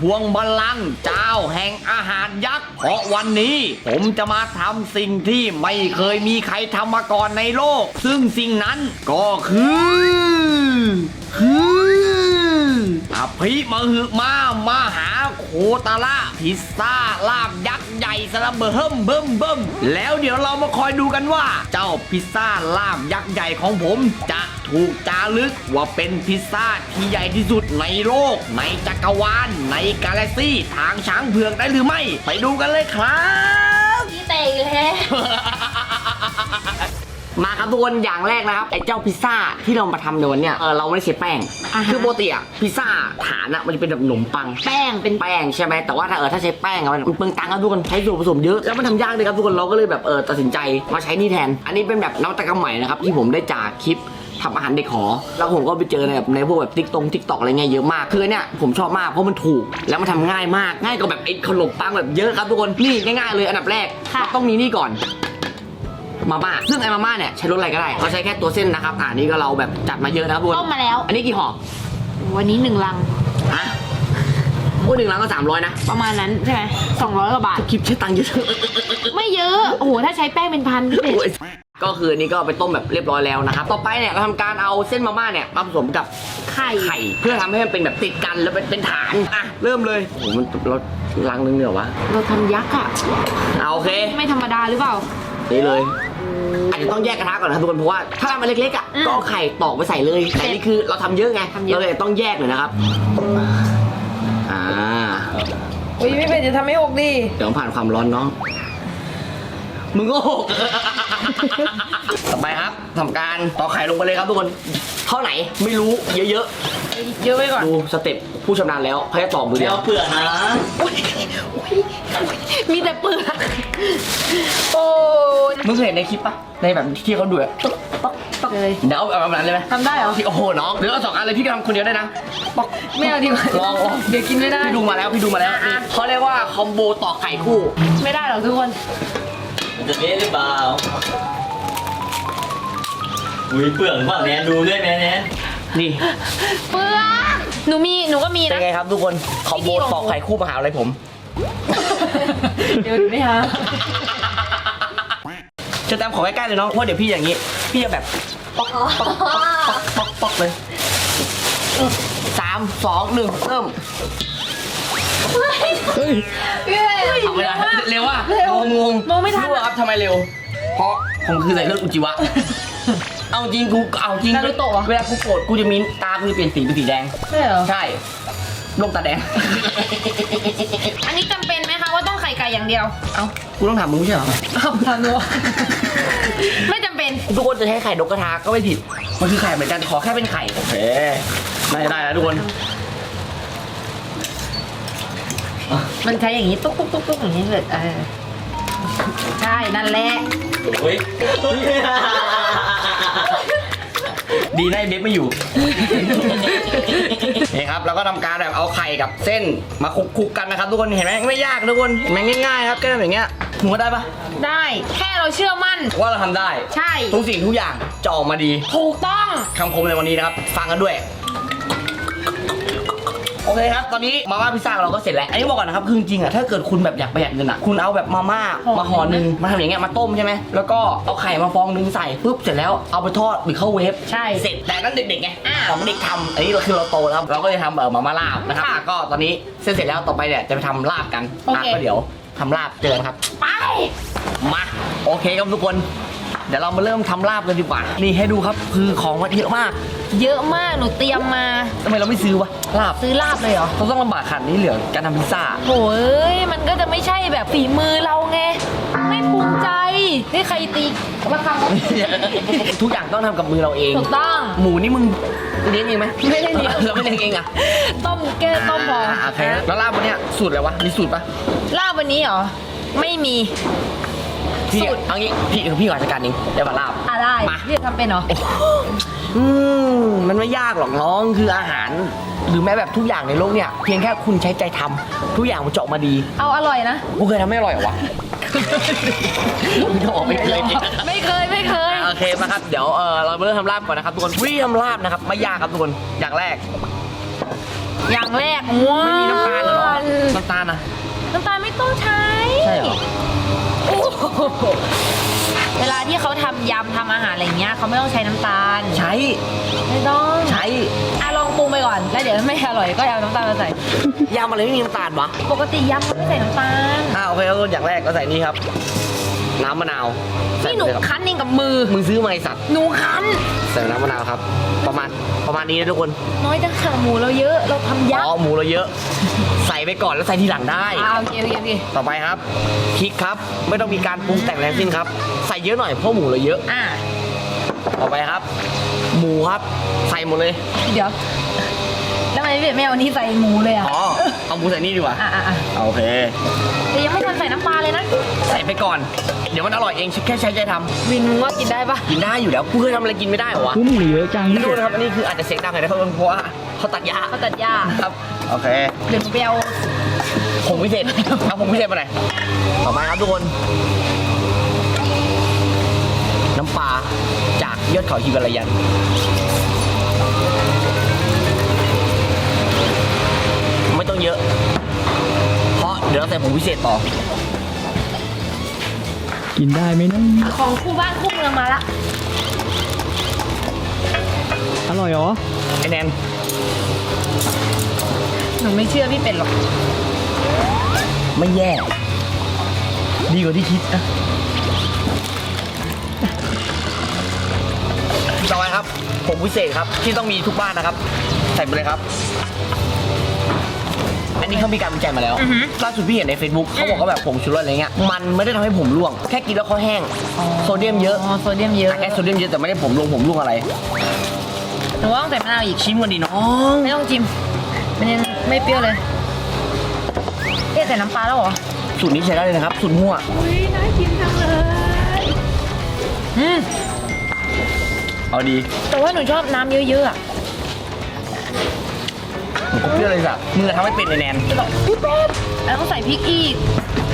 ทวงบัลลังก์เจ้าแห่งอาหารยักษ์ เพราะวันนี้ ผมจะมาทำสิ่งที่ไม่เคยมีใครทำมาก่อนในโลก ซึ่งสิ่งนั้นก็คือคือ อภิมหึมามหาโคตาระพิซซ่าลาบยักษ์ใหญ่สระเบิ่มเบิ่มเบิ่มแล้วเดี๋ยวเรามาคอยดูกันว่า เจ้าพิซซ่าลาบยักษ์ใหญ่ของผม จะถูกจารึกว่าเป็นพิซซ่าที่ใหญ่ที่สุดในโลก ในจักรวาลในกาแล็กซี่ทางช้างเผือกได้หรือไม่ ไปดูกันเลยครับพี่เตะอีกแล้ว มาครับทุกคนอย่างแรกนะครับไอ้เจ้าพิซซ่าที่เรามาทำในวันเนี้ยเออเราไม่ได้ใช้แป้ง อ่าฮะ คือปกติอะพิซซ่าฐานอะมันจะเป็นแบบขนมปัง แป้งเป็น แป้งใช่ไหมแต่ว่าถ้าเออถ้าใช้แป้งอะมันเปลืองตังค์ครับทุกคนใช้ส่วนผสมเยอะแล้วมันทำยากเลยครับทุกคนเราก็เลยแบบเออตัดสินใจมาใช้นี่แทน อันนี้เป็นแบบนวัตกรรมใหม่นะครับที่ผมได้จากคลิปทำอาหารเด็กหอแล้วผมก็ไปเจอในแบบในพวกแบบติ๊กตงติ๊กตอกอะไรเงี้ยเยอะมากคือเนี่ยผมชอบมากเพราะมันถูกแล้วมันทำง่ายมากง่ายกว่าแบบไอ้ขนมปังแบบเยอะครับทุกคนนี่ง่ายๆเลยอันดับแรกค่ะ เราต้องมีนี่ก่อน มาม่าซึ่งไอ้มาม่าเนี่ยใช้รสอะไรก็ได้เราใช้แค่ตัวเส้นนะครับอ่านี่ก็เราแบบจัดมาเยอะนะครับทุกคนต้มมาแล้ว อันนี้กี่ห่อวันนี้หนึ่งลังฮะพูดหนึ่งลังก็สามร้อยนะประมาณนั้นใช่ไหมสองร้อยกว่าบาทคลิปใช้ตังค์เยอะไม่เยอะโอ้โหถ้าใช้แป้งเป็นพันพี่เป็ดโอ้ยก็คืออันนี้ก็ไปต้มแบบเรียบร้อยแล้วนะครับ ต่อไปเนี่ยเราทำการเอาเส้นมาม่าเนี่ยมาผสมกับไข่ไข่เพื่อทำให้มันเป็นแบบติดกันแล้วเป็นเป็นฐานอะเริ่มเลยโอ้โหมันเราลังนึงเนี่ยวะเราทำยักษ์อะเอาโอเค ไม่ธรรมดาหรือเปล่านี่เลย อาจจะต้องแยกกระทะก่อนนะครับทุกคนเพราะว่าถ้ามันเล็กๆอะอืมก็เอาไข่ตอกไปใส่เลยแต่นี่คือเราทำเยอะไงทำเยอะ เราเลยต้องแยกหน่อยนะครับอ่าอุ้ยพี่เป็ดจะทำให้หกดิ เดี๋ยวผ่านความร้อนน้องมึงก็หก ต่อไปครับทำการตอกไข่ลงไปเลยครับทุกคนเท่าไหนไม่รู้เยอะเยอะไว้ก่อน ๆ ดูสเต็ปผู้ชำนาญแล้วเขาจะตอกมือเดียวเปลือกนะมีแต่เปลือกโอ้ยมึงเคยเห็นในคลิปปะในแบบที่เขาดูอะต๊อกต๊อกต๊อกเลยเดี๋ยวเอาเอาแบบนั้นเลยไหมทำได้เหรอ พี่โอ้โหน้องหรือเอาสองอันเลยพี่ก็ทำคนเดียวได้นะป๊อกไม่เอาดีกว่าลองลองเดี๋ยวกินไม่ได้ พี่ดูมาแล้วพี่ดูมาแล้วนี่เขาเรียกว่าคอมโบต่อไข่คู่ ไม่ได้หรอกทุกคน มันจะเละหรือเปล่า อุ้ยเปลือกหรือเปล่าแนนดูด้วยแนนแนนนี่ เปลือกหนูมีหนูก็มีเป็นนะไงครับทุกคนคอมโบต่อไข่คู่มาหาอะไรผม เดี๋ยวดูไม่ฮะจะแตมขอใกล้ๆเลยน้องเพราะเดี๋ยวพี่อย่างนี้ พี่จะแบบป๊อกป๊อกป๊อกป๊อกป๊อกป๊อกเลยสามสองหนึ่งเริ่มพี่เป็ดเอาไม่ได้เร็วว่ะเร็วงงงมองไม่ทัน รู้ครับทำไมเร็ว เพราะผมคือใส่เลือดอุจิวะ เอาจริงกูเอาจริงนารูโตะเหรอ เวลากูโกรธกูจะมีตากูจะเปลี่ยนสีเป็นสีแดง ใช่เหรอ ใช่โรคตาแดง อันนี้จำเป็นไหมคะว่าต้องไข่ไก่อย่างเดียว เอ้ากูต้องถามมึงไม่ใช่เหรออ้าวทันด้วยไม่จำเป็น ทุกคนจะใช้ไข่นกกระทาก็ไม่ผิด มันคือไข่เหมือนกันขอแค่เป็นไข่โอเคได้ได้แล้วทุกคนมันใช้อย่างนี้ตุ๊กตุ๊กตุ๊กตุ๊กอย่างนี้เลยเออใช่นั่นแหละอุ้ย ดีนะไอ้เบฟไม่อยู่ นี่ครับแล้วก็ทำการแบบเอาไข่กับเส้นมาคลุกๆกันนะครับทุกคนเห็นไหมไม่ยากทุกคนเห็นไหมง่ายๆครับแค่แบบอย่างเงี้ยหัวได้ปะได้แค่เราเชื่อมั่น ว่าเราทำได้ ใช่ ทุกสิ่งทุกอย่างจะออกมาดี ถูกต้องคำคมในวันนี้นะครับ ฟังกันด้วยโอเคครับ ตอนนี้มาม่าพิซซ่าเราก็เสร็จแล้ว อันนี้บอกก่อนนะครับ คือจริงๆอะ ถ้าเกิดคุณแบบอยากประหยัดเงินอะ คุณเอาแบบมาม่าห่อมาห่อหนึ่งมาทำอย่างเงี้ย มาต้มใช่ไหม แล้วก็เอาไข่มาฟองหนึงใส่ปุ๊บ เสร็จแล้ว เอาไปทอดหรือเข้าเวฟ ใช่ เสร็จ แต่นั่นเด็กๆไงอ่าของเด็กทำอันนี้เราคือเราโตแล้ว เราก็เลยทำเออมาม่าลาบนะครับค่ะแล้วก็ตอนนี้เสร็จเสร็จแล้ว ต่อไปเนี่ยจะไปทำลาบกันโอเคะก็เดี๋ยวทำลาบเจอกันครับ ไป มา โอเคครับทุกคน เดี๋ยวเรามาเริ่มทำลาบกันดีกว่า นี่ให้ดูครับคือของมันเยอะมากเยอะมากหนูเตรียมมา ทำไมเราไม่ซื้อวะลาบซื้อลาบเลยเหรอเราต้องลำบากขนาดนี้เหลือการทำพิซซ่าโหยมันก็จะไม่ใช่แบบฝีมือเราไง ไม่ภูมิใจนี่ใครตีมาทำวะทุกอย่างต้องทำกับมือเราเองถูกต้อง หมูนี่มึงเลี้ยงเองไหมไม่ได้เลี้ยงเราไม่เลี้ยงเองอะต้มแก้ต้มพอโอเคแล้วลาบวันเนี้ยสูตรอะไรวะมีสูตรปะลาบวันนี้เหรอไม่มี พี่สูตรเอางี้พี่พี่ขอจัดการเองเดี๋ยวมาลาบ อะได้มาพี่จะทำเป็นเหรอ อืมมันไม่ยากหรอกน้องคืออาหาร หรือแม้แบบทุกอย่างในโลกเนี่ย เพียงแค่คุณใช้ใจทำทุกอย่างมันจะออกมาดีเอาอร่อยนะ กูเคยทำไม่อร่อยเหรอวะไม่ต้องบอกไม่เคยจริง ไม่เคยไม่เคย โอเคมาครับเดี๋ยวเออเรามาเริ่มทำลาบก่อนนะครับทุกคนวิธีทำลาบนะครับไม่ยากครับทุกคนอย่างแรกอย่างแรกว้าวไม่มีน้ำตาลเหรอน้ำตาลนะน้ำตาลไม่ต้องใช้ ใช่เหรอ โอ้โหเวลาที่เขาทำยำทำอาหารอะไรเงี้ยเขาไม่ต้องใช้น้ำตาล ใช้ ไม่ต้องใช้อะลองปรุงไปก่อน แล้วเดี๋ยวไม่อร่อยก็เอาน้ำตาลมาใส่ ยำอะไรไม่มีน้ำตาลวะปกติยำมันไม่ใส่น้ำตาล อ่าโอเคครับอย่างแรกก็ใส่นี่ครับ น้ำมะนาวใส่นี่หนูไปเลยครับคั้นเองกับมือ มึงซื้อมาไอสัตว์หนูคั้น ใส่น้ำมะนาวครับ ประมาณประมาณนี้นะทุกคนน้อยจังค่ะหมูเราเยอะ เราทำยักอ๋อษ์หมูเราเยอะ ใส่ไปก่อนแล้วใส่ทีหลังได้ อ่าโอเคโอเคโอเคต่อไปครับพริกครับไม่ต้องมีการปรุงแต่งอะไรทั้งสิ้นครับ ใส่เยอะหน่อยเพราะหมูเราเยอะ อ่าต่อไปครับ หมูครับใส่หมดเลยเดี๋ยวแล้วทำไมพี่เบ็ดไม่เอาอันนี้ใส่หมูเลยอะอ๋อเอาหมูใส่นี่ดีกว่าอะอะอะโอเค แต่ยังไม่ทั นใส่น้ำปลาเลยนะใส่ไปก่อน เดี๋ยวมันอร่อยเองแค่ใช้ใจทวินมึงว่ากินได้ปะำกินได้อยู่แล้วกูเคยทำอะไรกินไม่ได้เหรอวะหมูเยอะจังไม่รู้นะครับอันนี้คืออาจจะเสียงดังหน่อยนะครับเพราะว่าเขาตัดหญ้าเขาตัดหญ้าครับโอเค เดี๋ยวหนูไปเอาผงพิเศษ เอาผงพิเศษมาหน่อยต่อไปครับทุกคน น้ำปลาจากยอดเขาฮิมาลายัน ไม่ต้องเยอะ เพราะเดี๋ยวเราใส่ผงพิเศษต่อ กินได้ไหมนะของคู่บ้านคู่เมืองมาละ อร่อยเหรอ ไอแนนหนูไม่เชื่อพี่เป็ดหรอก ไม่แย่ ดีกว่าที่คิดนะต่อไปครับผงพิเศษครับ ที่ต้องมีทุกบ้านนะครับ ใส่ไปเลยครับอั นนี้เขามีการวิจัยมาแล้วอือฮึ ล่าสุดพี่เห็นใน Facebook เขาบอกว่าแบบผงชูรสอะไรเงี้ยมันไม่ได้ทำให้ผมร่วง แค่กินแล้วเขาแห้ง โซเดียมเยอะอ๋อโซเดียมเยอะแค่โซเดียมเยอะแต่ไม่ได้ผมร่วงผมร่วงอะไร หนูว่าต้องใส่มะนาวอีก ชิมกันดีน้องไม่ต้องจิ้มมันยังไม่เปรี้ยวเลยเอ๊ะใส่น้ำปลาแล้วเหรอ สูตรนี้ใช้ได้เลยนะครับสูตรมั่วอุ้ยน่ากินจังเลยอืม เอาดี แต่ว่าหนูชอบน้ำเยอะๆอะผมก็ เปรี้ยวเลยสัตว์มึงจะทำให้เป็นไอแนนจะบอกพี่เป็ดแล้วต้องใส่พริกอีก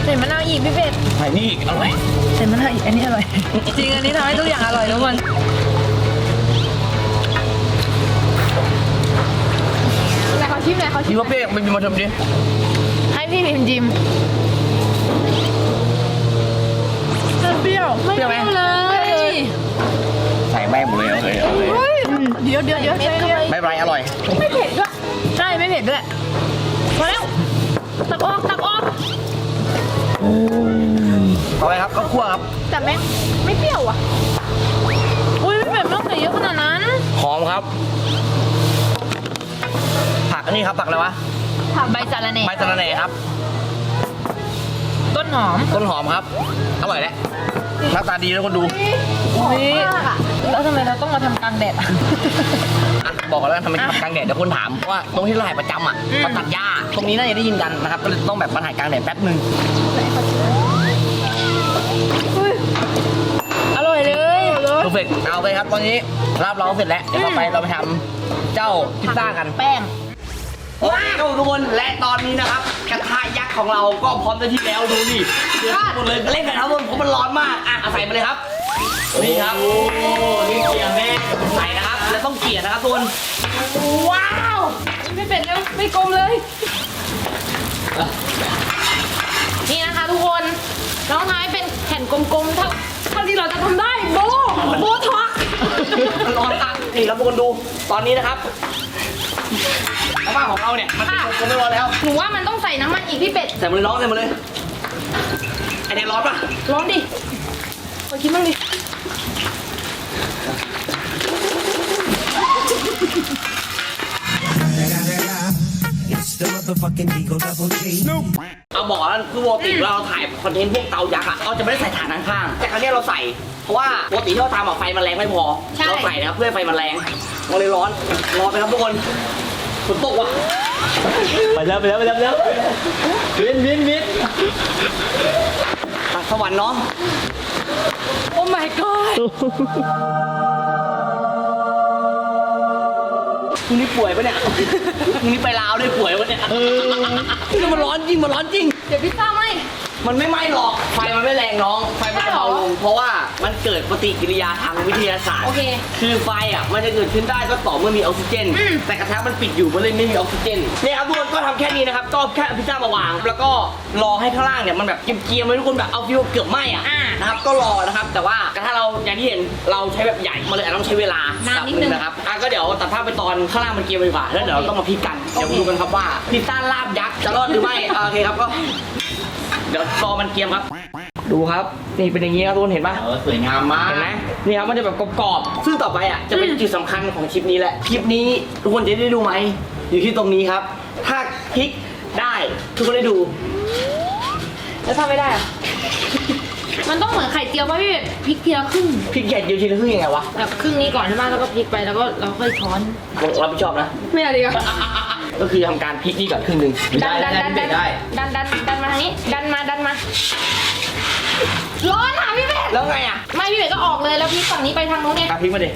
ใส่มะนาวอีกพี่เป็ดใส่นี่อีกอร่อยใส่มะนาวอีกอันนี้อร่อย จริงอันนี้ทำให้ทุกอย่างอร่อยทุกคนไหนขอชิมหน่อยขอชินี่มว่าเปรี้ยวมันมีมาทำดิ ให้พี่พิมพ์จิมเปรี้ยวไม่เปรี้ยวเลย ใส่แม่งหมดเลยโอเคโอเคเดี๋ยวเดี๋ยวเดี๋ยวใส่เข้าไปไม่เป็นไรอร่อย ไม่เผ็ดด้วยใช่ไม่เผ็ดด้วยพอแล้วตักออกตักออกต่อไปครับข้าวคั่วครับแต่แม่งไม่เปรี้ยวอะอุ้ยไม่เผ็ดไม่ต้องใส่เยอะขนาดนั้น หอมครับ ผักอันนี้ครับผักอะไรวะใบสะระแหน่ใบสะระแหน่ครับ ต้นหอม ต้นหอมครับ อร่อยแล้ว หน้าตาดีแล้วคนดูอุ้ยแล้วทำไมเราต้องมาทำกลางแดดอะ อะบอกกันแล้วทำไมทำกลางแดดเดี๋ยวคนถามว่าตรงที่เราถ่ายประจำอะอืม เขาตัดหญ้าตรงนี้น่าจะได้ยินกันนะครับก็เลยต้องแบบมาถ่ายกลางแดดแป๊บหนึ่งอร่อยเลย เพอร์เฟกเอาไปครับตอนนี้ราบเราเสร็จแล้วเดี๋ยวต่อไปเราไปทำเจ้าพิซซ่ากัน แป้งโอเคครับทุกคนและตอนนี้นะครับกระทะยักษ์ของเราก็พร้อมจะที่แล้วดูนี่เดือดหมดเลยเล่นกันครับทุกคนเพราะมันร้อนมากอะเอาใส่มาเลยครับนี่ครับโอ้นี่เสียแม่ใส่นะครับ แล้วต้องเกลี่ยนะครับทุกคนว้าวไม่เป็ดเร็วไม่กลมเลย นี่นะคะทุกคนน้องท้ายเป็นแผ่นกลมๆเท่าเท่าที่เราจะทำได้โบโบท็อกซ์มันร้อนมากนี่ครับทุกคนดูตอนนี้นะครับ น้ำมันของเราเนี่ยมันเป็นกลมๆไม่ร้อนแล้วหนูว่ามันต้องใส่น้ำมันอีกพี่เป็ด ใส่มาเลยร้อนใส่มาเลยไอเนี้ยร้อนปะร้อนดิขอคิดบ้างดิ It's the motherfucking Eagle Double G. เอาบอกแล้วคือปกติเวลาเราถ่ายคอนเทนต์พวกเตายักษ์อะเราจะไม่ได้ใส่ถ่านข้างๆแต่ครั้งนี้ยเราใส่ เพราะว่าปกติที่เราทำอะไฟมันแรงไม่พอ เราใส่นะครับเพื่อให้ไฟมันแรงมันเลยร้อนร้อนไปครับทุกคน ฝนตกว่ะไปแล้วไปแล้วไปแล้วไปแล้ววินวินวินอะสวรรค์เนาะโอ้ my god พรุ่งนี้ป่วยปะเนี่ยพรุ่งนี้ไปลาวด้วยป่วยวะเนี่ยเออมันร้อนจริงมันร้อนจริง เดี๋ยวพิซซ่าไหมฮ มันไม่ไหม้หรอก ไฟมันไม่แรงน้อง ไฟมันจะเบาลง เพราะว่ามันเกิดปฏิกิริยาทางวิทยาศาสตร์ โอเค คือไฟอะ มันจะเกิดขึ้นได้ก็ต่อเมื่อมีออกซิเจน อืม แต่กระทะมันปิดอยู่มันเลยไม่มีออกซิเจนเนี่ยครับทุกคนก็ทำแค่นี้นะครับ ก็แค่เอาพิซซ่ามาวาง แล้วก็รอให้ข้างล่างเนี่ยมันแบบเกรียมๆไว้ทุกคนแบบเอาฟิวเกือบไหม้อะอ่านะครับ ก็รอนะครับ แต่ว่ากระทะเราอย่างที่เห็นเราใช้แบบใหญ่มันเลยอาจต้องใช้เวลานานนิดนึงนะครับ อะก็เดี๋ยวตัดภาพไปตอนข้างล่างมันเกรียมไปดีกว่า แล้วเดี๋ยวเราต้องมาพลิกกัน เดี๋ยวมาดูกันครับว่าพิซซ่าลาบยักษ์จะรอดหรือไม่อะโอเคครับก็ เดี๋ยวรอมันเกรียมครับ ดูครับ นี่เป็นอย่างนี้ครับทุกคนเห็นปะเออสวยงามมากเห็นไหมนี่ครับมันจะแบบกรอบๆซึ่งต่อไปอะจะเป็นจุดสำคัญของคลิปนี้แหละคลิปนี้ทุกคนจะได้ดูไหมอยู่ที่ตรงนี้ครับ ถ้าคลิกได้ทุกคนได้ดู แล้วทำไม่ได้อะมันต้องเหมือนไข่เจียวป่ะพี่พริกทีละครึ่งพลิกใหญ่เดียวทีละครึ่งยังไงวะแบบครึ่งนี้ก่อนใช่ไหมแล้วก็พลิกไปแล้วก็เราค่อยช้อนรับผิดชอบนะ ไม่เอาดีกว่า ก็คือทำการพลิกนี่ก่อนครึ่งหนึ่งดันดันดันดันได้ ดันดันดันมาทางนี้ ดันมาดันมา ร้อนอะพี่เป็ดแล้วไงอะไม่พี่เป็ดก็ออกเลยแล้วพลิกฝั่งนี้ไปทางโน้นไงอะพลิกมาดิ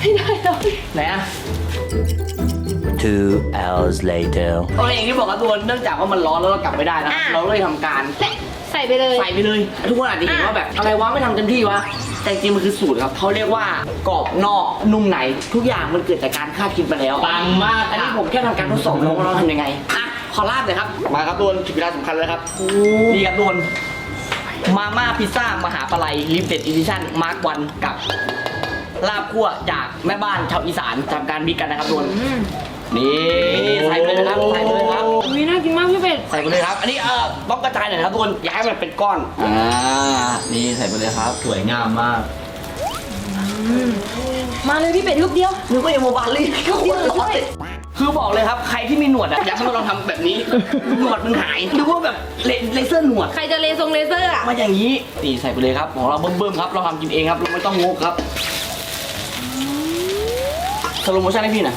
ไม่ได้แล้วไหนอะ Two hours later. โอเคอย่างที่บอกครับทุกคนเนื่องจากว่ามันร้อนแล้วเรากลับไม่ได้นะเราเลยทำการ ใส่ไปเลย ใส่ไปเลย ทุกคนอาจจะเห็นว่าแบบอะไรวะไม่ทำเต็มที่วะ แต่จริงๆมันคือสูตรครับเขาเรียกว่ากรอบนอกนุ่มในทุกอย่างมันเกิดจากการคาดคิดมาแล้วปังมาก อันนี้ผมแค่ทำการทดสอบน้องว่าเราทำยังไงอะขอลาบเลยครับมาครับทุกคนถึงเวลาสำคัญแล้วครับนี่ครับทุกคนมาม่าพิซซ่ามหาปลัยลิมิเต็ดอีดิชั่นมาร์กวันกับ ลาบคั่วจากแม่บ้านชาวอีสานทำการมิกกันนะครับทุกคนอืมนี่ใส่ไปเลยนะครับใส่ไปเลยครับอุ้ยน่ากินมากพี่เป็ดใส่ไปเลยครับ อันนี้เออต้องกระจายหน่อยนะครับทุกคนอย่าให้มันเป็นก้อน อ่า นี่ใส่ไปเลยครับ สวยงามมากมาเลยพี่เป็ดลูกเดียว นึกว่ายังโมบายเลยก็คนร้อนเลยคือบอกเลยครับ ใครที่มีหนวดอะอยากให้มาลองทำแบบนี้ หนวดมันหายนึกว่าแบบเลเลเซอร์หนวด ใครจะเลซงเลเซอร์อะมาอย่างนี้นี่ใส่ไปเลยครับ ของเราเบิ่มๆครับ เราทำกินเองครับ เราไม่ต้องงกครับ สโลโมชั่นให้พี่หน่อย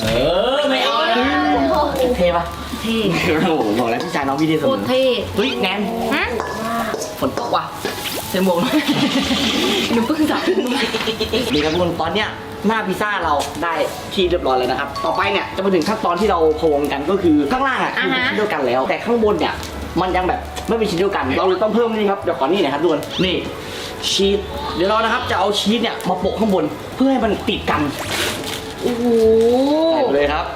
เออไม่เอานะเท่ปะเท่โอ้โหบอกแล้วพี่ชายน้องพี่เท่เสโคมตรอเท่เฮ้ยแนนฮะฝนตกว่ะใส่หมวกหน่อยหนูเพิ่งจับนี่ครับทุกคนตอนเนี้ยหน้าพิซซ่าเราได้ที่เรียบร้อยแล้วนะครับ ต่อไปเนี่ยจะมาถึงขั้นตอนที่เราพะวงกันก็คือข้างล่างอะคือเป็นชิ้นเดียวกันแล้ว แต่ข้างบนเนี่ยมันยังแบบไม่เป็นชิ้นเดียวกัน เราเลยต้องเพิ่มนี่ครับเดี๋ยวขอนี่หน่อยครับทุกคนนี่ ชีสเดี๋ยวเรานะครับจะเอาชีสเนี่ยมาโปะข้างบนเพื่อให้มันติดกันโอ้โหใส่ไปเลยครับ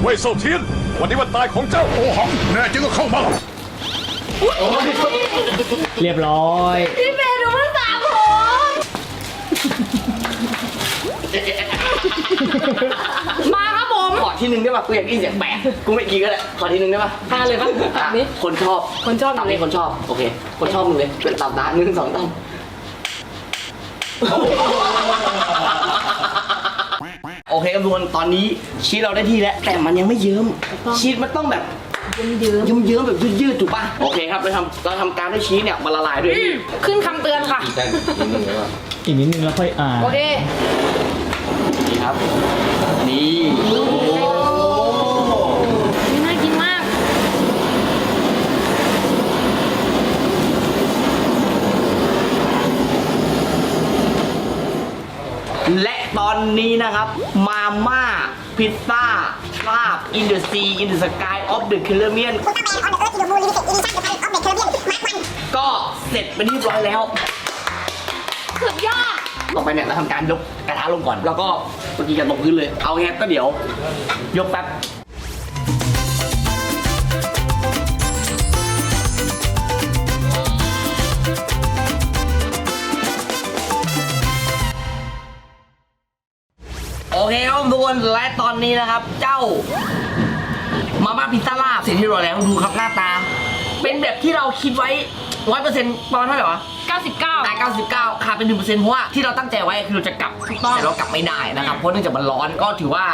เว่ยเซาเทียน วันนี้วันตายของเจ้าโอหัง แน่จริงก็เข้ามาเรียบร้อย พี่เป็ดหนูเพิ่งสระผม ที่หนึ่งได้ป่ะกูอยากได้ยินเสียงแปลกกูไม่กี่ก็ได้ขอที่หนึ่งได้ป่ะทานเลยปะแบบนี้ คนชอบคนชอบตับนี้คนชอบโอเค คนชอบมึงเลยเป็นตับนะหนึ่งสองตั้มโอเคครับทุกคนตอนนี้ชีสเราได้ที่แล้ว แต่มันยังไม่เยิ้มชีสมันต้องแบบเยิ้มเยิ้มๆแบบยืดๆถูกป่ะโอเคครับเราทำเราทำการให้ชีสเนี่ยมันละลายด้วยๆอืมขึ้นคำเตือนค่ะอีกนิดนึงแล้วค่อยอ่านโอเคนี่ครับนี่นี่น่ากินมาก และต อนนี้นะครับ มาม่า พิซซ่าลาบ in the sea in the sky of the Caribbean ก็เสร็จเป็นที่เรียบร้อยแล้ว สุดยอด ต่อไปเนี่ยเราทำการยกกระทะลงก่อน แล้วก็เมื่อกี้กันตกพื้นเลย เอาแฮปก็เดี๋ยว ยกแป๊บ ครับทุกคนและตอนนี้นะครับ เจ้า มาม่าพิซซ่าลาบเสร็จที่เรียบร้อยแล้วดูครับหน้าตา เป็นแบบที่เราคิดไว้ร้อยเปอร์เซ็นต์ประมาณเท่าไหร่วะ99 แต่99ขาดเป็น1%เพราะว่าที่เราตั้งใจไว้คือเราจะกลับถูกต้องแต่เรากลับไม่ได้นะครับเพราะเนื่องจากมันร้อนก็ถือว่า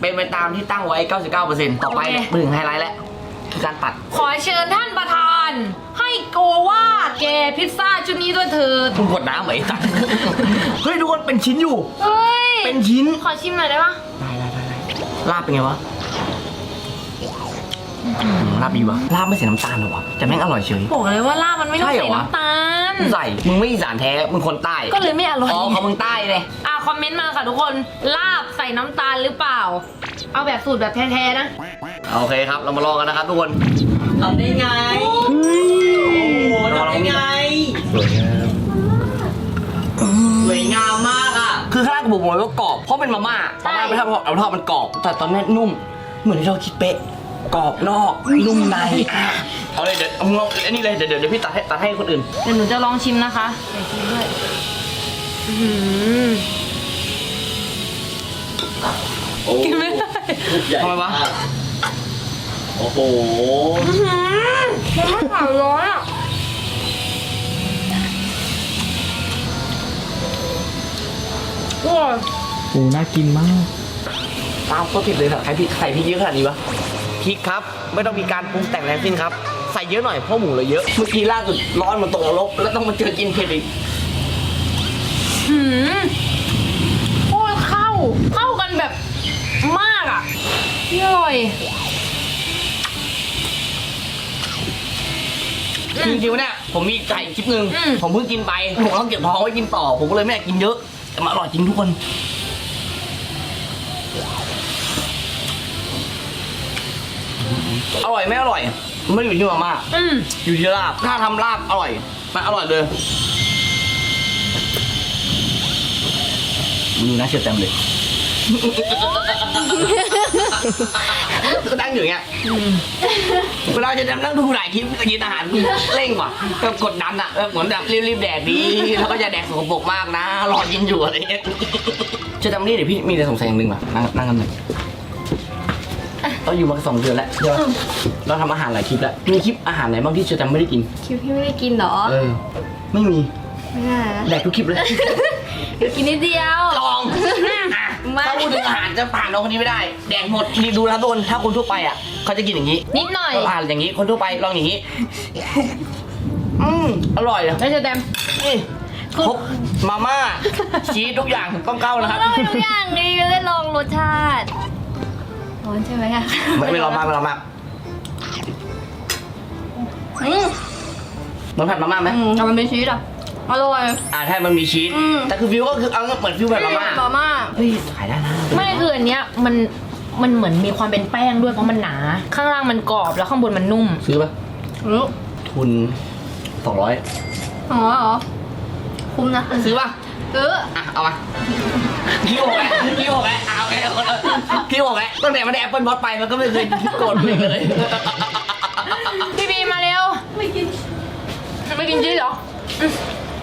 เป็นไปตามที่ตั้งไว้ 99%ต่อไปโอเคมาถึงไฮไลท์แล้วคือการตัด ขอเชิญท่านประธาน ให้โกวาดแกพิซซ่าชุดนี้ด้วยเถิดคุณกดน้ำเหมยตัดเฮ้ยทุกคนเป็นชิ้นอยู่ เฮ้ยเป็นชิ้น ขอชิมหน่อยได้ปะลาบเป็นไงวะลาบดีวะลาบไม่ใส่น้ำตาลเหรอวะแต่แม่งอร่อยเฉยบอกเลยว่าลาบมันไม่ต้องใช่เหรใส่อวะน้ำตาลใส่มึงไม่อีสานแท้มึงคนใต้ก็เลยไม่อร่อยอ๋อเขามึงใต้เลยอะคอมเมนต์มาค่ะทุกคนลาบใส่น้ำตาลหรือเปล่า เอาแบบสูตรแบบแท้ๆนะโอเคครับเรามาลองกันนะครับทุกคน ทำได้ไง โอ้โหทำได้ไงสวยงามมากอะ คือข้างล่างกระบอกมันก็กรอบเพราะเป็นมาม่าใช่ มาม่าไม่ทอดเอาทอดมันกรอบ แต่ตอนนี้นุ่ม เหมือนที่เราคิดเป๊ะกรอบนอกนุ่มในอะเอาเลยเดี๋ยวเอามึงลองอันนี้เลยเดี๋ยวเดี๋ยวเดี๋ยวพี่ตัดให้ตัดให้คนอื่น เดี๋ยวหนูจะลองชิมนะคะใส่ชิมด้วยอื้อหือโอ้กินไม่ได้ใหญ่ทำไมวะาก โอ้โหอื้อหือมันไม่ขาวร้อนอะโอ้ยโอ้น่ากินมาก ตามก็ผิดเลยนะใครผิดใส่พริกเยอะขนาดนี้วะพริกครับ ไม่ต้องมีการปรุงแต่งอะไรทั้งสิ้นครับ ใส่เยอะหน่อยเพราะหมูเราเยอะเมื่อกี้ล่าสุดร้อนมันตกนรกแล้วต้องมาเจอกินเผ็ดอีกหืมโคตรเข้า เข้ากันแบบมากอะนี่อร่อย จริงๆวะเนี่ยผมมีไก่คลิปหนึ่งอืม ผมเพิ่งกินไปผมต้องเก็บท้องไว้กินต่อ ผมก็เลยไม่อยากกินเยอะแต่มันอร่อยจริงทุกคนอร่อยไม่อร่อยมันไม่ได้อยู่ที่มาม่าอืมอยู่ที่ลาบถ้าทำลาบอร่อยมันอร่อยเลยมึงดูนะเชื่อเต็มเลย ก็นั่งอยู่อย่างเงี้ยเวลาจะนั่งดูหลายคลิปกินอาหารเร่งว่ะแบบกดดันอะแบบเหมือนแบบรีบๆแดกดี แล้วก็จะแดกสกปรกมากนะ รอกินอยู่อะไรเงี้ยเชื่อเต็มนี่เดี๋ยวพี่มีอะไรสงสัยอย่างหนึ่งว่ะนั่งนั่งกันหนึ่งเราอยู่มาสองเดือนแล้วใช่ปะเราทำอาหารหลายคลิปแล้ว มีคลิปอาหารไหนบ้างที่เชื่อเต็มไม่ได้กินคิวพี่ไม่ได้กินเหรอ เออ ไม่มี ไม่ได้นะแดกทุกคลิปเลยเดี๋ยวกินนิดเดียว ลองอ่ะไม่ถ้าพูดถึงอาหารจะผ่านน้องคนนี้ไม่ได้ แดกหมดนี่ดูนะทุกคนถ้าคนทั่วไปอะเขาจะกินอย่างนี้นิดหน่อยก็ผ่านอย่างนี้คนทั่วไปลองอย่างนี้ อืมอร่อยอะแล้วจะแดมนี่ครบมาม่าชีสทุกอย่างต้องเข้านะครับเราทุกอย่างดีได้ลองรสชาติร้อนใช่ไหมอะไม่ไม่ร้อนมากไม่ร้อนมากอืมมันผัดมาม่าไหมอืมแต่มันเป็นชีสอะ อร่อย อ่าใช่มันมีชีสอืม แต่คือฟิวก็คือเอาเหมือนฟิวแบบมาม่ามาม่าเฮ้ยขายได้นะไม่คืออันเนี้ยมันมันเหมือนมีความเป็นแป้งด้วยเพราะมันหนา ข้างล่างมันกรอบแล้วข้างบนมันนุ่ม ซื้อปะรู้ทุนสองร้อยอ๋อเหรอคุ้มนะซื้อปะเอออะเอามาพี่บอกแล้วพี่บอกแล้วเอาไปเอาพี่บอกแล้วตั้งแต่มันได้แอปเปิลบอสไปมันก็ไม่เคยโกรธเลยเลยพี่บีมมาเร็วไม่กินไม่กินชีสเหรออืม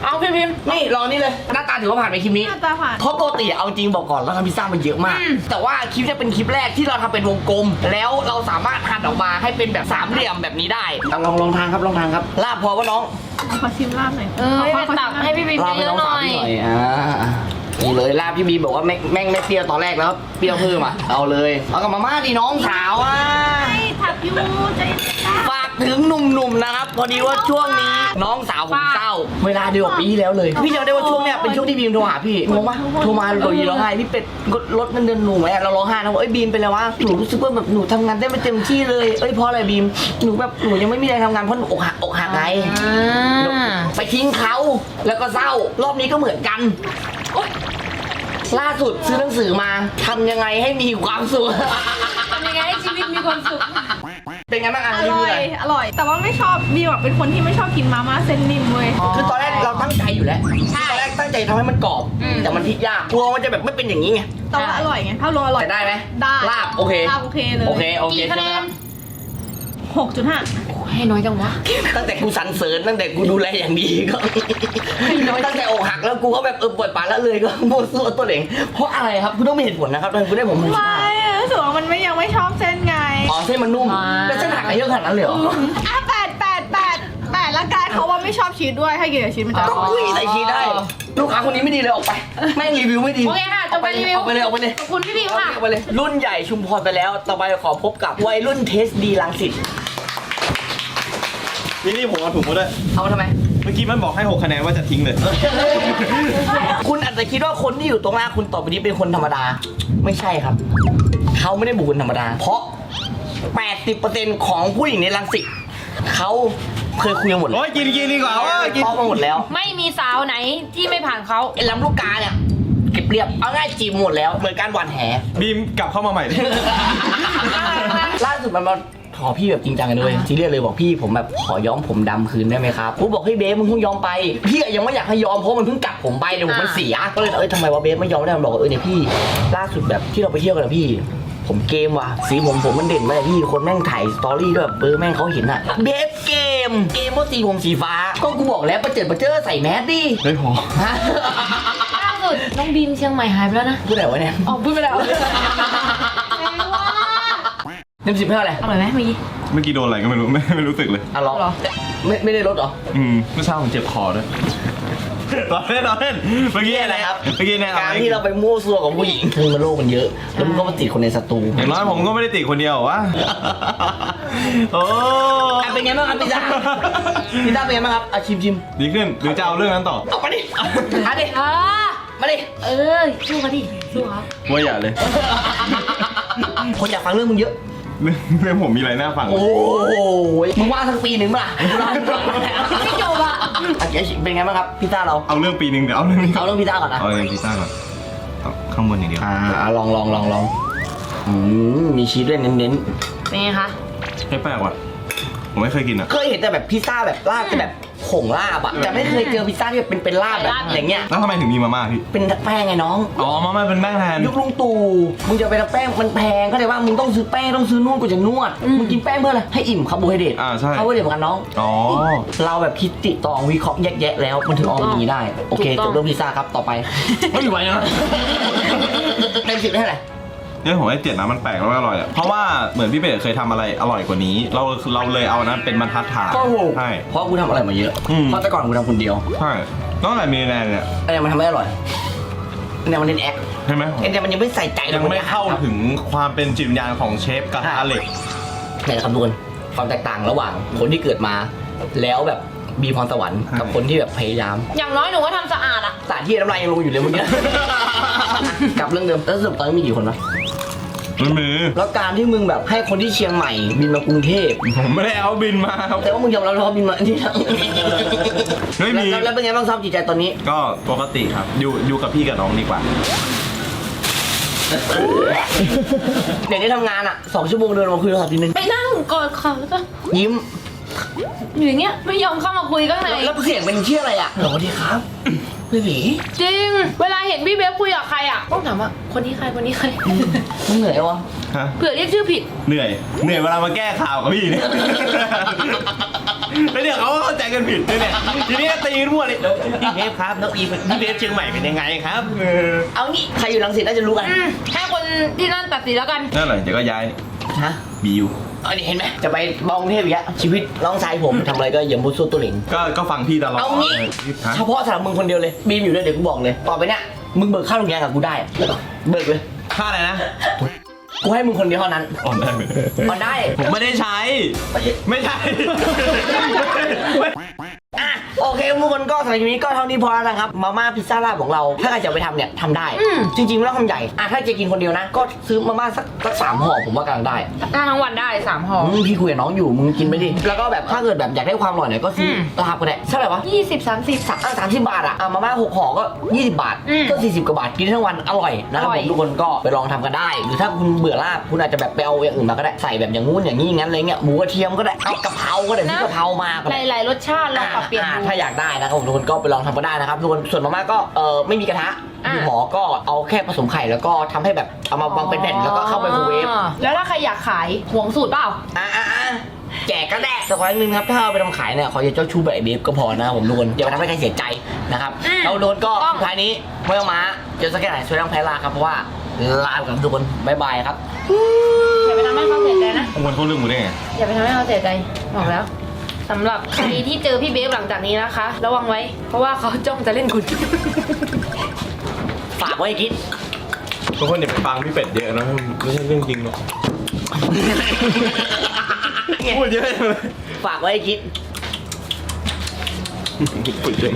เอาพี่พิมพ์นี่รอนี่เลยหน้าตาถือว่าผ่านไปคลิปนี้หน้าตาผ่านเพราะปกติเอาจริงบอกก่อนเราทำพิซซ่ามันเยอะมากอืมแต่ว่าคลิปเนี้เป็นคลิปแรกที่เราทำเป็นวงกลม แล้วเราสามารถหั่นออกมาให้เป็นแบบสามเหลี่ยมแบบนี้ได้ลองลองลองทางครับลองทางครับลาบพอปะน้องขอชิมลาบหน่อยเออให้ไปตักให้พี่พิมพ์ลาบไปเยน้อะองหสาวน่อยพี่หน่อยอ่านี่เลยลาบพี่บีบอกว่าแม่งแม่งไม่เปรี้ยวตอนแรกแล้วเปรี้ยวเพิ่มอะเอาเลยเอากับมาม่าดิน้องสาวอะถักยูใจฝาก ถึงหนุ่มๆนะครับ พอดีว่าช่วงนี้น้องสาวผมเศร้า เวลาเดียวกับปีที่แล้วเลย พี่จำได้ว่าช่วงเนี้ยเป็นช่วงที่บีมโทรหาพี่งงปะโทรมาโดยร้องไห้พี่เป็ดลดเงินเดือนหนูไหมอะเราร้องไห้นะว่าเอ้ยบีมเป็นไรวะหนูรู้สึกว่าแบบหนูทำงานได้ไม่เต็มที่เลยเอ้ยเพราะอะไรบีมหนูแบบหนูยังไม่มีแรงทำงานเพราะหนูอกหักอกหักไงอ่าไปทิ้งเขาแล้วก็เศร้ารอบนี้ก็เหมือนกันโอ๊ยล่าสุดซื้อหนังสือมาทำยังไงให้มีความสุขทำยังไงให้ชีวิตมีความสุข เป็นไงบ้างอะอรีวิวร่อหยน่อย อร่อย แต่ว่าไม่ชอบบีมอะเป็นคนที่ไม่ชอบกินมาม่าเส้นนิ่มเว้ย คือตอนแรกเราตั้งใจอยู่แล้วคือตอนแรกตั้งใจทำให้มันกรอบแต่มันพลิกยากกลัวมันจะแบบไม่เป็นอย่างนี้ไง แต่ว่าอร่อยไงถ้ารวมอร่อย แต่ได้ไหมได้ลาบโอเค ลาบโอเคเลยโอเค โอเคกี่คะแนนหกจุดห้าให้น้อยจังวะ ตั้งแต่กูสรรเสริญตั้งแต่กูดูแลอย่างดีก็ ตั้งแต่อกหักแล้วกูก็แบบเออปวดปานแล้วเลยก็โมวซั่วตัวเอง เพราะอะไรครับคุณต้องมีเหตุผลนะครับทำไมคุณได้ผมมูไม่รู้สึกว่ามันไม่ยังไม่ชอบเส้นไง อ๋อเส้นมันนุ่ม แล้วเส้นหักอะไรเยอะขนาดนั้นเลยเหรออะแปดแปดแปดแปดละกันเพราะว่าไม่ชอบชีสด้วยถ้ากินกับชีสมันจะก็คุยใส่ชีสได้ ลูกค้าคนนี้ไม่ดีเลยออกไป แม่งรีวิวไม่ดีโอเคค่ะจบไปรีวิว ออกไปเลยออกไปเลยขอบคุณพี่พิมพ์ค่ะ ออกไปเลย รุ่นใหญ่ชุมพรไปแล้ว ต่อไปขอพบกับวัยรุ่นเทสดีลังสิต นี่นี่ผมเอาถุงมาด้วย เอามาทำไม เมื่อกี้มันบอกให้ 6 คะแนนว่าจะทิ้งเลย คุณอาจจะคิดว่าคนที่อยู่ตรงหน้าคุณต่อไปนี้เป็นคนธรรมดา ไม่ใช่ครับ เขาไม่ได้บุคคลธรรมดา เพราะ 80%ของผู้หญิงในรังสิตเขาเคยคุยกันหมดเลโอ้ยยกินกินดีกว่าโอ้ยกินพร้อมมาหมดแล้ว ไม่มีสาวไหนที่ไม่ผ่านเขา ไอ้ลำลูกกาเนี่ยเก็บเรียบ เอาง่ายจีบหมดแล้ว เหมือนการหวานแห บีมกลับเข้ามาใหม่ดิ ล่าสุดมันมาขอพี่แบบจริงจังกันเลยซีเรียสเลยบอกพี่ผมแบบขอย้อมผมดำคืนได้ไหมครับผมบอกให้เบสมึงเพิ่งย้อมไปพี่อะยังไม่อยากให้ย้อมเพราะมันเพิ่งกัดผมไปเดี๋ยวผมมันเสียก็เลยเอ้ยทำไมวะเบสไม่ย้อมได้มันบอกว่าเออเนี่ยพี่ ล่าสุดแบบที่เราไปเที่ยวกันนะพี่ ผมเกมว่ะสีผมผมมันเด่นมากพี่คนแม่งถ่ายสตอรี่ด้วยแบบเออแม่งเขาเห็นอะเบสเกม เกมว่าสีผมสีฟ้า ก็กูบอกแล้วประเจิดประเจิดใส่แมสดิเฮ้ยพอฮะล่าสุดน้องบีมเชียงใหม่หายไปแล้วนะพูดอะไรวะเนี่ยอ๋อพูดไปแล้วเต็มสิบให้เท่าไหร่อร่อยไหมเมื่อกี้เมื่อกี้โดนอะไรก็ไม่รู้ไม่ไม่รู้สึกเลยอะลองเหรอไม่ไม่ได้ลดเหรออืมเมื่อเช้าผมเจ็บคอด้วย ตอนเล่นตอนเล่นเมื่อกี้อะไรครับเมื่อกี้เนี่ยการที่เราไปมั่วซั่วกับผู้หญิงคือมันโลกมันเยอะ แล้วมันก็มาติดคนในสตูอย่างน้อยผมก็ไม่ได้ติดคนเดียววะโอ้อะเป็นไงบ้างครับพี่ต้าพี่ต้าเป็นไงบ้างครับอาชิมชิมดีขึ้นหรือจะเอาเรื่องนั้นต่อเอามาดิมาดิอ่ามาดิเออสู้เขาดิสู้เขาว่าอย่าเลย คนอยากฟังเรื่องมึงเยอะ เรื่องเรื่องผมมีอะไรน่าฟังโอ้โหมึงว่างสักปีหนึ่งป่ะไม่จบอะอะเจ๊เป็นไงบ้างครับพี่ต้าเรา เอาเรื่องปีหนึ่งเดี๋ยวเอาเรื่องนี้เอาเรื่องพี่ต้าก่อนนะเอาเรื่องพิซซ่าก่อนเอาข้างบนอย่างเดียวอ่าอะลองลองลองลองอืมมีชีสด้วยเน้นเป็นไงคะให้แปลกว่ะผมไม่เคยกินอะๆเคยเห็นแต่แบบพิซซ่าแบบลาบแต่แบบ ผงลาบอะแต่ไม่เคยเจอพิซซ่าที่เป็นเป็นลาบแบบอย่างเงี้ยแล้วทำไมถึงมีมาม่าพี่เป็นแป้งไงน้องอ๋อมาม่าเป็นแป้งแทนยุคลุงตู่มึงจะไปทำแป้งมันแพงเข้าใจว่ามึงต้องซื้อแป้งต้องซื้อนวดกูจะนวดมึงกินแป้งเพื่ออะไรให้อิ่มคาร์โบไฮเดรตอ่าใช่คาร์โบไฮเดรตเหมือนกันน้องอ๋อเราแบบคิดติตรองวิเคราะห์แยกแยะแล้วมันถึงออกมาอย่างนี้ได้โอเคจบเรื่องพิซซ่าครับต่อไปไม่ไหวนะเต็มสิบได้เท่าไหร่ เนี่ยผมให้เจ็ดนะมันแปลกแล้วก็อร่อยอะเพราะว่าเหมือนพี่เป็ดเคยทำอะไรอร่อยกว่านี้ เราเราเลยเอานะเป็นบรรทัดฐานก็ถูกใช่ เพราะกูทำอะไรมาเยอะอืม เพราะแต่ก่อนกูทำคนเดียวใช่นอกจากมีแนนเนี่ยอันนี้มันทำไม่อร่อยอันนี้มันเล่นแอคใช่ไหมอันนี้มันยังไม่ใส่ใจยังไม่เข้าถึงความเป็นจิตวิญญาณของเชฟกระทะเหล็ก ไหนครับทุกคนความแตกต่างระหว่างคนที่เกิดมา แล้วแบบมีพรสวรรค์กับคนที่แบบพยายาม อย่างน้อยหนูก็ทำสะอาดอะสารที่น้ำลายยังลงอยู่เลยเมื่อกี้ กลับเรื่องเดิมแล้วสรุปตอนนี้มีกี่คนวะ มันมีแล้วการที่มึงแบบให้คนที่เชียงใหม่บินมากรุงเทพผมไม่ได้เอาบินมาครับแต่ว่ามึงยอมรับว่าเขาบินมาที่นั่นไม่มีแล้วแล้วเป็นไงบ้างสภาพจิตใจตอนนี้ ก็ปกติครับ อยู่อยู่กับพี่กับน้องดีกว่าเดี๋ยวนี้ทำงานอะสองชั่วโมงเดินมาคุยโทรศัพท์ทีนึงไปนั่งกอดเขาแล้วก็ยิ้มอยู่อย่างเงี้ยไม่ยอมเข้ามาคุยข้างในแล้วเสียงเป็นเชี่ยอะไรอะสวัสดีครับ พี่หลีจริง เวลาเห็นพี่เบฟคุยกับใครอะต้องถามว่าคนนี้ใครคนนี้ใครมึงเหนื่อยวะฮะเผื่อเรียกชื่อผิด เหนื่อย เหนื่อยเวลามาแก้ข่าวกับพี่เนี่ย แล้วเดี๋ยวเขาก็เข้าใจกันผิดด้วยเนี่ย ทีนี้ตีกันมั่วเลยเดี๋ยวพี่เบฟครับน้องอีพี่เบฟเชียงใหม่เป็นยังไงครับเออเอางี้ใครอยู่รังสิตน่าจะรู้กัน อืมให้คนที่นั่นตัดสินแล้วกันนั่นแหละเดี๋ยวก็ย้ายฮะ บิว อันนี้เห็นไหมจะไปมองกรุงเทพอีกแล้วชีวิตน้องชายผมทำอะไรก็อย่ามุดสู้ตัวเหลงก็ก็ฟังพี่ตลอดเอางี้ ฮะเฉพาะสำหรับมึงคนเดียวเลย บีมอยู่ด้วยเดี๋ยวกูบอกเลย ต่อไปเนี่ยมึงเบิกค่าโรงแรมกับกูได้เบิกเลย ค่าอะไรนะกูให้มึงคนเดียวเท่านั้นอ่อนได้ไหมเอาได้ ผมไม่ได้ใช้ ไม่ใช่อะโอเค ทุกคนก็สำหรับคลิปนี้ก็เท่านี้พอแล้วนะครับมาม่าพิซซ่าลาบของเรา ถ้าใครจะเอาไปทำเนี่ยทำได้ อืม จริงๆไม่ต้องทำใหญ่อะถ้าจะกินคนเดียวนะ ก็ซื้อมาม่าสักสักสามห่อผมว่ากำลังได้ถ้าทั้งวันได้สามห่ออืมพี่คุยกับน้องอยู่มึงกินไปดิ แล้วก็แบบถ้าเกิดแบบอยากได้ความอร่อยหน่อยก็ซื้ออม ลาบก็ได้ใช่ไหมวะยี่สิบสามสิบ สามสามสิบบาทอะอะมาม่าหกห่อก็ยี่สิบบาท อืมก็สี่สิบกว่าบาทกินได้ทั้งวันอร่อยนะครับอร่ผอย มทุกคนก็ไปลองทำกันได้ หรือถ้าคุณเบื่อลาบคุณอาจจะแบบไปเอาอย่างอื่นมาก็ได้ใส่แบบอย่างงู้นอย่างนี้งั้นอะไรเงี้ยหมูกระเทียมก็ได้เอากะเพราก็ได้ที่กะเพรามาก็หได้ลายๆรสชาติลองปรับเปลี่ยนอ่าดู ถ้าอยากได้นะครับผมทุกคนก็ไปลองทำก็ได้นะครับทุกคนส่วนมาม่าก็เออไม่มีกระทะอ่าอยู่หมอก็เอาแค่ผสมไข่แล้วก็ทำให้แบบเอามาวางเป็นแผ่นแล้วก็เข้าไปโครเวฟอ๋อแล้วถ้าใครอยากขายห่วงสูตรเปล่า อ่าอ่าอ่าแจกก็ได้สักครั้งหนึ่งครับถ้าเอาไปทำขายเนี่ยขออย่าเจ้าชู้แบบไอ้เบฟก็พอนะครับผมทุกคนอย่าไปทำให้ใครเสียใจนะครับอืมเราโดนก็ต้อง สุดท้ายนี้ไม่ต้องมาเจอสักแค่ไหนช่วยต้องแพ้ลาครับเพราะว่าลาไปกับทุกคนบ๊ายบายครับ อย่าไปทำให้เขาเสียใจนะคนเขาเรื่องกูได้ไง อย่าไปทำให้เขาเสียใจ บอกแล้ว สำหรับใครที่เจอพี่เบฟหลังจากนี้นะคะ ระวังไว้ เพราะว่าเขาจ้องจะเล่นคุณ ฝากไว้ให้คิด ทุกคนอย่าไปฟังพี่เป็ดเยอะนะไม่ใช่เรื่องจริงหรอกพูดเยอะเลยฝากไว้ให้คิดฝึกเลย